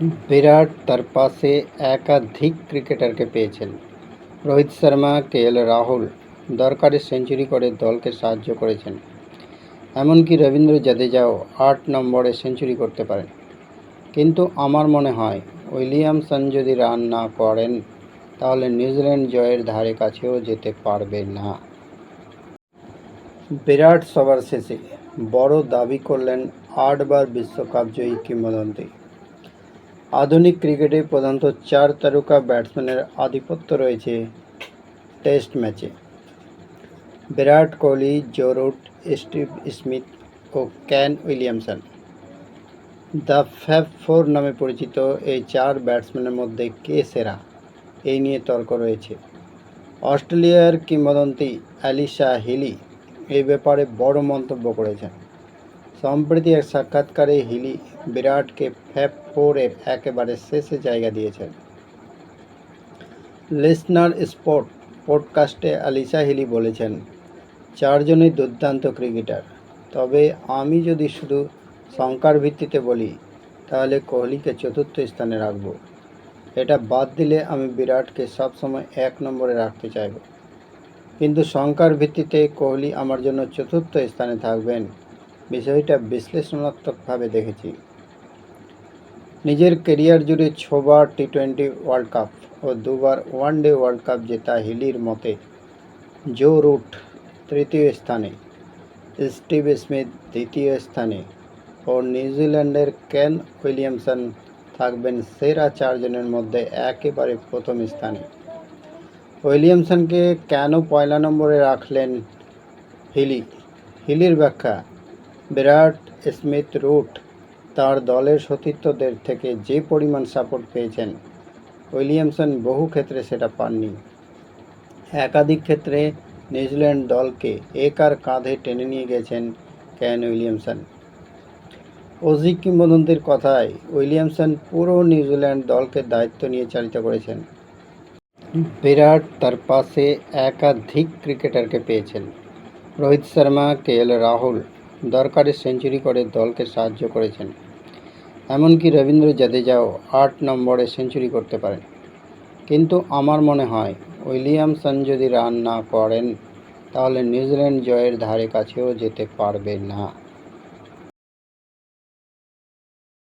বিরাট তার পাশে একাধিক ক্রিকেটারকে পেয়েছেন। রোহিত শর্মা, কে এল রাহুল দরকারে সেঞ্চুরি করে দলকে সাহায্য করেছেন। এমনকি রবীন্দ্র জাদেজাও আট নম্বরে সেঞ্চুরি করতে পারেন। কিন্তু আমার মনে হয় উইলিয়ামসন যদি রান না করেন, তাহলে নিউজিল্যান্ড জয়ের ধারে কাছেও যেতে পারবে না। বিরাট সবার শেষে বড় দাবি করলেন আটবার বিশ্বকাপ জয়ী কিংবদন্তি। আধুনিক ক্রিকেটে প্রধানত চার তারকা ব্যাটসম্যানের আধিপত্য রয়েছে টেস্ট ম্যাচে। Virat Kohli Joe Root Steve Smith O Kane Williamson. The Fab Four নামে পরিচিত এই চার ব্যাটসম্যানের মধ্যে কে সেরা? এই নিয়ে তর্ক রয়েছে। অস্ট্রেলিয়ার কিংবদন্তি অ্যালিশা হিলি এই ব্যাপারে বড় মন্তব্য করেছেন। সম্প্রতি এক সাক্ষাৎকারে হিলি বিরাটকে ফ্যাব ফোরের একেবারে শেষে জায়গা দিয়েছেন। লিসনার স্পোর্ট পডকাস্টে আলিশা হিলি বলেছেন, চারজনই দুর্দান্ত ক্রিকেটার। তবে আমি যদি শুধু সংখ্যার ভিত্তিতে বলি, তাহলে কোহলিকে চতুর্থ স্থানে রাখব। এটা বাদ দিলে আমি বিরাটকে সবসময় এক নম্বরে রাখতে চাইব। কিন্তু সংখ্যার ভিত্তিতে কোহলি আমার জন্য চতুর্থ স্থানে থাকবেন। বিষয়টা বিশ্লেষণাত্মকভাবে দেখেছি। নিজের কেরিয়ার জুড়ে ছবার টি টোয়েন্টি ওয়ার্ল্ড কাপ ও দুবার ওয়ানডে ওয়ার্ল্ড কাপ জেতা হিলির মতে জো রুট তৃতীয় স্থানে, স্টিভ স্মিথ দ্বিতীয় স্থানে ও নিউজিল্যান্ডের কেন উইলিয়ামসন থাকবেন সেরা চারজনের মধ্যে একেবারে প্রথম স্থানে। উইলিয়ামসনকে কেন পয়লা নম্বরে রাখলেন হিলি? হিলির ব্যাখ্যা, বিরাট স্মিথ রুট তার দলের সতীর্থদের থেকে যে পরিমাণ সাপোর্ট পেয়েছেন, উইলিয়ামসন বহু ক্ষেত্রে সেটা পাননি। একাধিক ক্ষেত্রে নিউজিল্যান্ড দলকে একার কাঁধে টেনে নিয়ে গেছেন ক্যান উইলিয়ামসন। অজি কিংবদন্তির কথায় উইলিয়ামসন পুরো নিউজিল্যান্ড দলকে দায়িত্ব নিয়ে চালিত করেছেন। বিরাট তার পাশে একাধিক ক্রিকেটারকে পেয়েছেন। রোহিত শর্মা, কে এল রাহুল দরকারে সেঞ্চুরি করে দলকে সাহায্য করেছেন। এমনকি রবীন্দ্র জাদেজাও আট নম্বরে সেঞ্চুরি করতে পারেন। কিন্তু আমার মনে হয় উইলিয়ামসন যদি রান না করেন, তাহলে নিউজিল্যান্ড জয়ের ধারে কাছেও যেতে পারবে না।